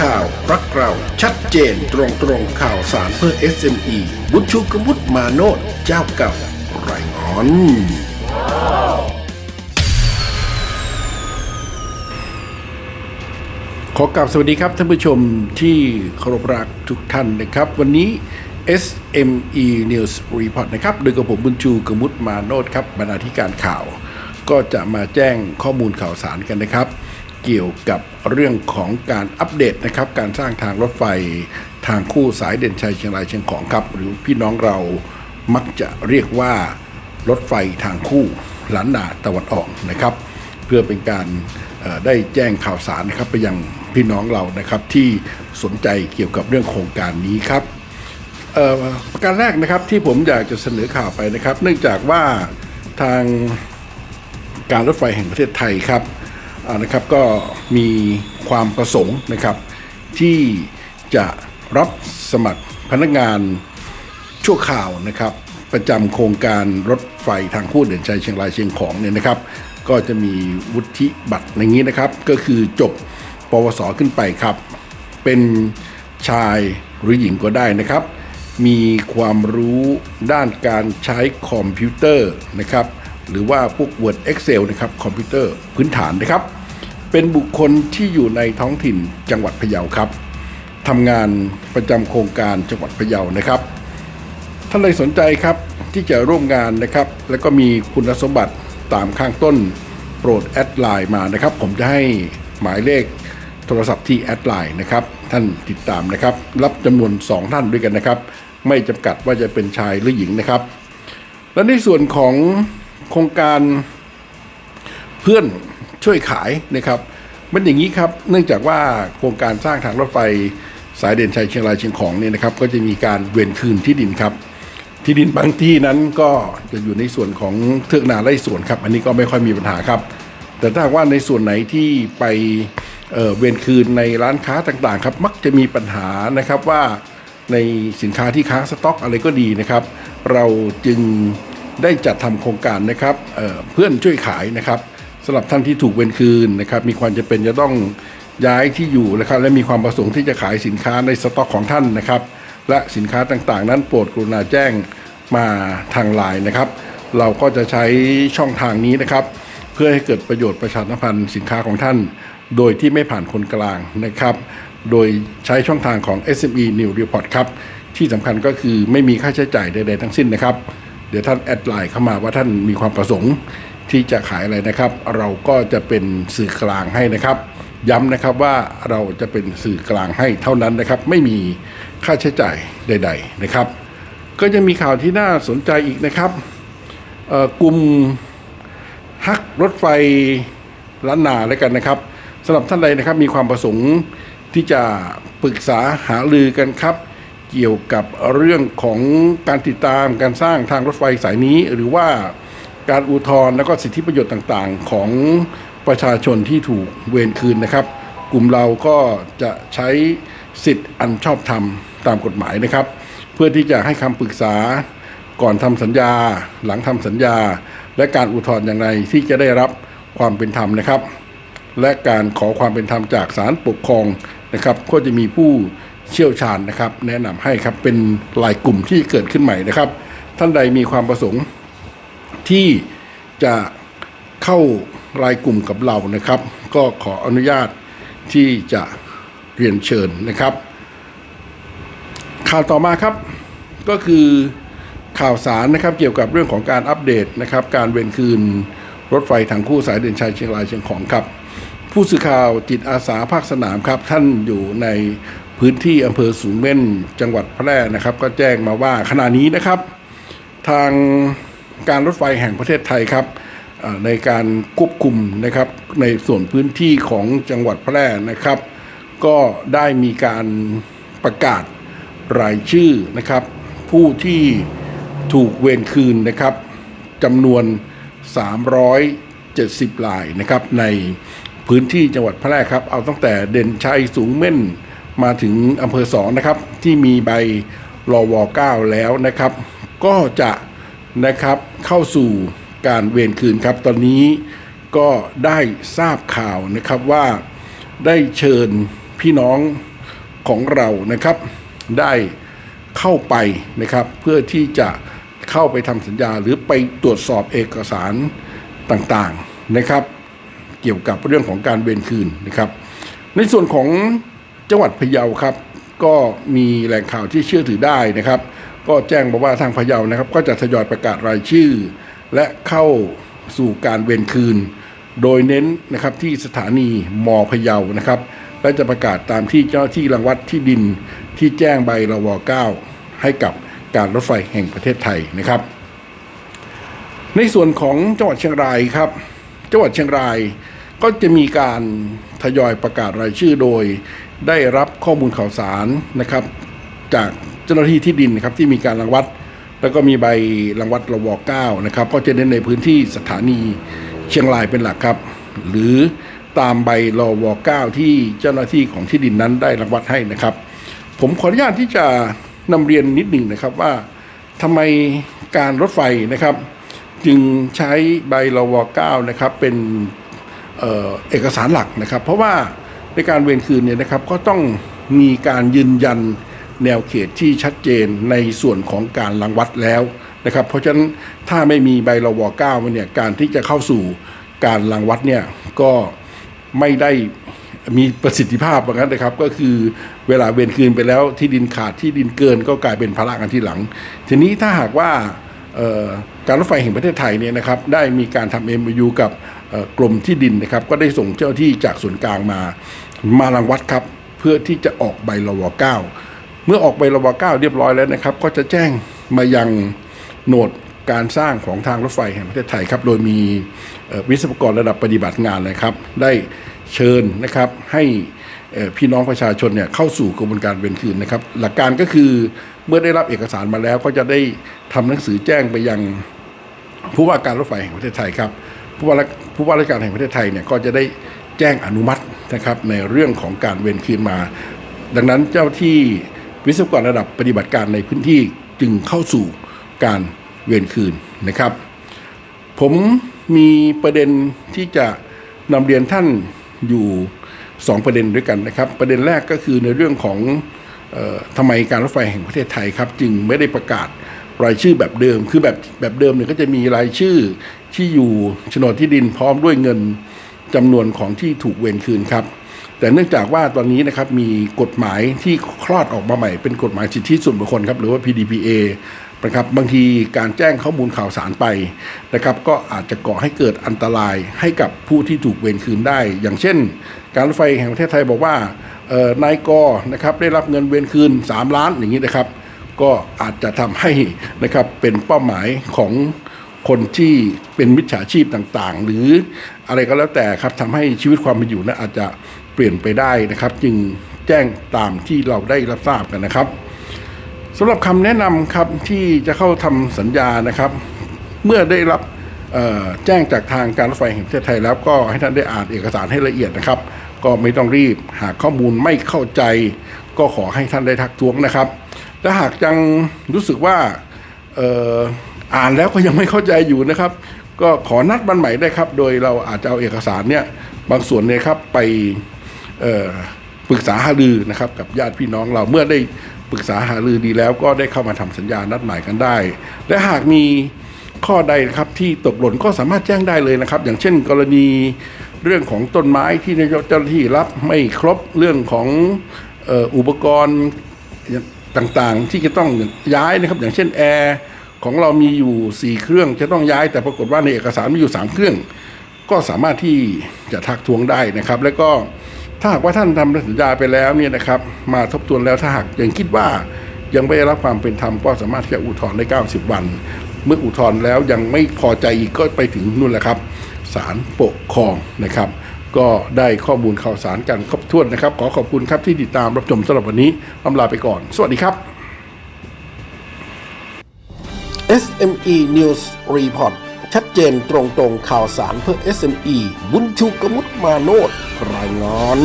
ข่าวรักเราชัดเจนตรงตรงข่าวสารเพื่อ SME บุญชูกมุตมาโนดเจ้าเก่าไรงอนขอกราบสวัสดีครับท่านผู้ชมที่เคารพรักทุกท่านนะครับ วันนี้ SME News Report นะครับ โดยกับผมบุญชูกมุตมาโนดครับบรรณาธิการข่าว ก็จะมาแจ้งข้อมูลข่าวสารกันนะครับ เกี่ยวกับเรื่องของการอัปเดตนะครับ การสร้างทางรถไฟทางคู่สายเด่นชัยเชียงรายเชียงของครับ หรือพี่น้องเรามักจะเรียกว่ารถไฟทางคู่หล้านนาตะวันออกนะครับ เพื่อเป็นการได้แจ้งข่าวสารนะครับไปยังพี่น้องเรานะครับที่สนใจเกี่ยวกับเรื่องโครงการนี้ครับประการแรกนะครับที่ผมอยากจะเสนอข่าวไปนะครับ เนื่องจากว่าทางการรถไฟแห่งประเทศไทยครับ นะครับก็มีความประสงค์นะครับที่จะรับสมัครพนักงานชั่วข่าวนะครับ ประจำโครงการรถไฟทางคู่เด่นชัยเชียงรายเชียงของเนี่ยนะครับ ก็จะมีวุฒิบัตรอย่างนี้นะครับ ก็คือจบปวสขึ้นไปครับ เป็นชายหรือหญิงก็ได้นะครับ มีความรู้ด้านการใช้คอมพิวเตอร์นะครับ หรือว่าพวก Word Excel นะครับคอมพิวเตอร์พื้นฐานนะครับ เป็นบุคคลที่อยู่ในท้องถิ่นจังหวัดพะเยาครับทำงานประจำโครงการจังหวัดพะเยานะครับท่านใดสนใจครับที่จะร่วมงานนะครับ แล้วก็มีคุณสมบัติตามข้างต้น โปรดแอดไลน์มานะครับ ผมจะให้หมายเลขโทรศัพท์ที่แอดไลน์นะครับ ท่านติดตามนะครับ รับจำนวน 2 ท่านด้วยกันนะครับ ไม่จำกัดว่าจะเป็นชายหรือหญิงนะครับ และในส่วนของโครงการเพื่อน ช่วยขายนะครับ มันอย่างนี้ครับ เนื่องจากว่าโครงการสร้างทางรถไฟสายเด่นชัยเชียงรายเชียงของเนี่ยนะครับ ก็จะมีการเวนคืนที่ดินครับ ที่ดินบางที่นั้นก็จะอยู่ในส่วนของเทือกนาไร่สวนครับ อันนี้ก็ไม่ค่อยมีปัญหาครับ แต่ถ้าว่าในส่วนไหนที่ไปเอ่อเวนคืนในร้านค้าต่างๆครับ มักจะมีปัญหานะครับว่าในสินค้าที่ค้างสต็อกอะไรก็ดีนะครับ เราจึงได้จัดทำโครงการนะครับเเพื่อนช่วยขายนะครับ สำหรับท่านที่ถูกเวนคืนนะครับมีความจำเป็นจะต้องย้ายที่อยู่นะครับและมีความประสงค์ที่จะขายสินค้าในสต็อกของท่านนะครับ และสินค้าต่างๆ นั้นโปรดกรุณาแจ้งมาทางไลน์นะครับ เราก็จะใช้ช่องทางนี้นะครับ เพื่อให้เกิดประโยชน์ประชาสัมพันธ์สินค้าของท่าน โดยที่ไม่ผ่านคนกลางนะครับ โดยใช้ช่องทางของ SME New Report ครับที่สำคัญก็คือไม่มีค่าใช้จ่ายใดๆทั้งสิ้นนะครับ เดี๋ยวท่านแอดไลน์เข้ามาว่าท่านมีความประสงค์ ที่จะขายอะไรนะครับ เราก็จะเป็นสื่อกลางให้นะครับ ย้ำนะครับว่าเราจะเป็นสื่อกลางให้เท่านั้นนะครับ ไม่มีค่าใช้จ่ายใด ๆนะครับ ก็จะมีข่าวที่น่าสนใจอีกนะครับกลุ่มฮักรถไฟล้านนาแล้วกันนะครับสำหรับท่านใดนะครับมีความประสงค์ที่จะปรึกษาหารือกันครับ เกี่ยวกับเรื่องของการติดตามการสร้างทางรถไฟสายนี้หรือว่า การอุทธรณ์แล้วก็สิทธิประโยชน์ต่างๆ ของประชาชนที่ถูกเวรคืนนะครับ กลุ่มเราก็จะใช้สิทธิ์อันชอบธรรมตามกฎหมายนะครับ เพื่อที่จะให้คำปรึกษาก่อนทำสัญญา หลังทำสัญญา และการอุทธรณ์อย่างไรที่จะได้รับความเป็นธรรมนะครับ และการขอความเป็นธรรมจากศาลปกครองนะครับ ก็จะมีผู้เชี่ยวชาญนะครับ แนะนำให้ครับเป็นรายกลุ่มที่เกิดขึ้นใหม่นะครับ ท่านใดมีความประสงค์ ที่จะเข้ารายกลุ่มกับเรานะครับ ก็ขออนุญาตที่จะเรียนเชิญนะครับ ข่าวต่อมาครับก็คือข่าวสารนะครับเกี่ยวกับเรื่องของการอัปเดตนะครับ การเวนคืนรถไฟทางคู่สายเด่นชัยเชียงรายเชียงของครับ ผู้สื่อข่าวจิตอาสาภาคสนามครับ ท่านอยู่ในพื้นที่อำเภอสูงเม่นจังหวัดแพร่นะครับ ก็แจ้งมาว่าขณะนี้นะครับ ทาง การรถไฟแห่งประเทศไทยครับในการควบคุมนะครับในส่วนพื้นที่ของจังหวัดแพร่นะครับ ก็ได้มีการประกาศรายชื่อนะครับ ผู้ที่ถูกเวรคืนนะครับจำนวน 370รายนะครับในพื้นที่จังหวัดแพร่ครับ เอาตั้งแต่เด่นชัยสูงเม่นมาถึงอำเภอสองนะครับ ที่มีใบรอว9แล้วนะครับ ก็จะ นะครับ เข้าสู่การเวรคืนครับ ตอนนี้ก็ได้ทราบข่าวนะครับว่าได้เชิญพี่น้องของเรานะครับ ได้เข้าไปนะครับ เพื่อที่จะเข้าไปทำสัญญาหรือไปตรวจสอบเอกสารต่างๆนะครับ เกี่ยวกับเรื่องของการเวรคืนนะครับ ในส่วนของจังหวัดพะเยาครับ ก็มีแหล่งข่าวที่เชื่อถือได้นะครับ ก็แจ้งมาว่าทางพะเยานะครับ ก็จะทยอยประกาศรายชื่อ และเข้าสู่การเวรคืน โดยเน้นนะครับที่สถานีมอพะเยานะครับ และจะประกาศตามที่เจ้าที่รังวัดที่ดินที่แจ้งใบรว9ให้กับการรถไฟแห่งประเทศไทยนะครับ ในส่วนของจังหวัดเชียงรายครับ จังหวัดเชียงรายก็จะมีการทยอยประกาศรายชื่อโดยได้รับข้อมูลข่าวสารนะครับ จากเจ้าหน้าที่ที่ดินนะครับที่มีการรังวัด แล้วก็มีใบรังวัดรว9นะครับก็จะเน้นในพื้นที่สถานีเชียงรายเป็นหลักครับ หรือตามใบรว9ที่เจ้าหน้าที่ของที่ดินนั้นได้รังวัดให้นะครับ ผมขออนุญาตที่จะนำเรียนนิดหนึ่งนะครับว่าทำไมการรถไฟนะครับ จึงใช้ใบรว9นะครับเป็นเออเอกสารหลักนะครับ เพราะว่าในการเวรคืนเนี่ยนะครับก็ต้องมีการยืนยัน แนวเขตที่ชัดเจนในส่วนของการรังวัดแล้วนะครับ เพราะฉะนั้นถ้าไม่มีใบรว9มันเนี่ยการที่จะเข้าสู่การรังวัดเนี่ยก็ไม่ได้มีประสิทธิภาพแบบนั้นนะครับ ก็คือเวลาเวรคืนไปแล้วที่ดินขาดที่ดินเกินก็กลายเป็นภาระกันที่หลัง ทีนี้ถ้าหากว่าการรถไฟแห่งประเทศไทยเนี่ยนะครับได้มีการทำเอ็มยูกับเอ่อกรมที่ดินนะครับ ก็ได้ส่งเจ้าที่จากส่วนกลางมา มารังวัดครับ เพื่อที่จะออกใบรว9 เมื่อออกใบรว9เรียบร้อยแล้วนะครับ ก็จะแจ้งมายังโหนดการสร้างของทางรถไฟแห่งประเทศไทยครับ โดยมีวิศวกรระดับปฏิบัติงานเลยครับ ได้เชิญนะครับให้พี่น้องประชาชนเนี่ยเข้าสู่กระบวนการเวรคืนนะครับ หลักการก็คือเมื่อได้รับเอกสารมาแล้วก็จะได้ทำหนังสือแจ้งไปยังผู้ว่าการรถไฟแห่งประเทศไทยครับผู้ว่าผู้ว่าราชการแห่งประเทศไทยเนี่ยก็จะได้แจ้งอนุมัตินะครับในเรื่องของการเวรคืนมา ดังนั้นเจ้าที่ วิศวกรระดับปฏิบัติการในพื้นที่จึงเข้าสู่การเวรคืนนะครับ ผมมีประเด็นที่จะนำเรียนท่านอยู่ 2 ประเด็นด้วยกันนะครับ ประเด็นแรกก็คือในเรื่องของออทำไมการรถไฟแห่งประเทศไทยครับ จึงไม่ได้ประกาศรายชื่อแบบเดิม คือแบบแบบเดิมเนี่ยก็จะมีรายชื่อที่อยู่โฉนดที่ดินพร้อมด้วยเงินจำนวนของที่ถูกเวรคืนครับ แต่เนื่องจากว่าตอนนี้นะครับมีกฎหมายที่คลอดออกมาใหม่ เป็นกฎหมายสิทธิส่วนบุคคลครับหรือว่า PDPA นะครับบางทีการแจ้งข้อมูลข่าวสารไปนะครับก็อาจจะก่อให้เกิดอันตรายให้กับผู้ที่ถูกเวรคืนได้ อย่างเช่น การรถไฟแห่งประเทศไทยบอกว่านายกนะครับได้รับเงินเวรคืน 3 ล้านอย่างนี้นะครับ ก็อาจจะทำให้นะครับเป็นเป้าหมายของ คนที่เป็นมิจฉาชีพต่างๆ หรืออะไรก็แล้วแต่ครับทำให้ชีวิตความเป็นอยู่นั้นอาจจะเปลี่ยนไปได้นะครับ จึงแจ้งตามที่เราได้รับทราบกันนะครับสำหรับคำแนะนำครับที่จะเข้าทำสัญญานะครับ เมื่อได้รับแจ้งจากทางการรถไฟแห่งประเทศไทยแล้วก็ให้ท่านได้อ่านเอกสารให้ละเอียดนะครับ ก็ไม่ต้องรีบหากข้อมูลไม่เข้าใจ ก็ขอให้ท่านได้ทักท้วงนะครับและหากยังรู้สึกว่า อ่านแล้วก็ยังไม่เข้าใจอยู่นะครับ ก็ขอนัดวันใหม่ได้ครับ โดยเราอาจจะเอาเอกสารเนี่ยบางส่วนเนี่ยครับไปปรึกษาหารือนะครับ กับญาติพี่น้องเราเมื่อได้ปรึกษาหารือดีแล้วก็ได้เข้ามาทำสัญญานัดหมายกันได้ และหากมีข้อใดครับที่ตกหล่นก็สามารถแจ้งได้เลยนะครับ อย่างเช่นกรณีเรื่องของต้นไม้ที่นายกเจ้าหน้าที่รับไม่ครบเรื่องของอ่ออุปกรณ์ต่างๆ ที่จะต้องย้ายนะครับ อย่างเช่นแอร์ ของเรามีอยู่ 4 เครื่องจะต้องย้ายแต่ปรากฏว่าในเอกสารมีอยู่ 3 เครื่อง ก็สามารถที่จะทักทวงได้นะครับ แล้วก็ถ้าหากว่าท่านทำสัญญาไปแล้วเนี่ยนะครับ มาทบทวนแล้วถ้าหากยังคิดว่ายังไม่ได้รับความเป็นธรรมก็สามารถที่จะอุทธรณ์ได้ 90 วัน เมื่ออุทธรณ์แล้วยังไม่พอใจอีกก็ไปถึงนู่นแหละครับศาลปกครองนะครับ ก็ได้ข้อมูลข่าวสารกันครบถ้วนนะครับ ขอขอบคุณครับที่ติดตามรับชมสำหรับวันนี้อำลาไปก่อน สวัสดีครับ SME News Report ชัดเจนตรงตรงข่าวสารเพื่อ SME บุญชูกมุตมาโนดรายงาน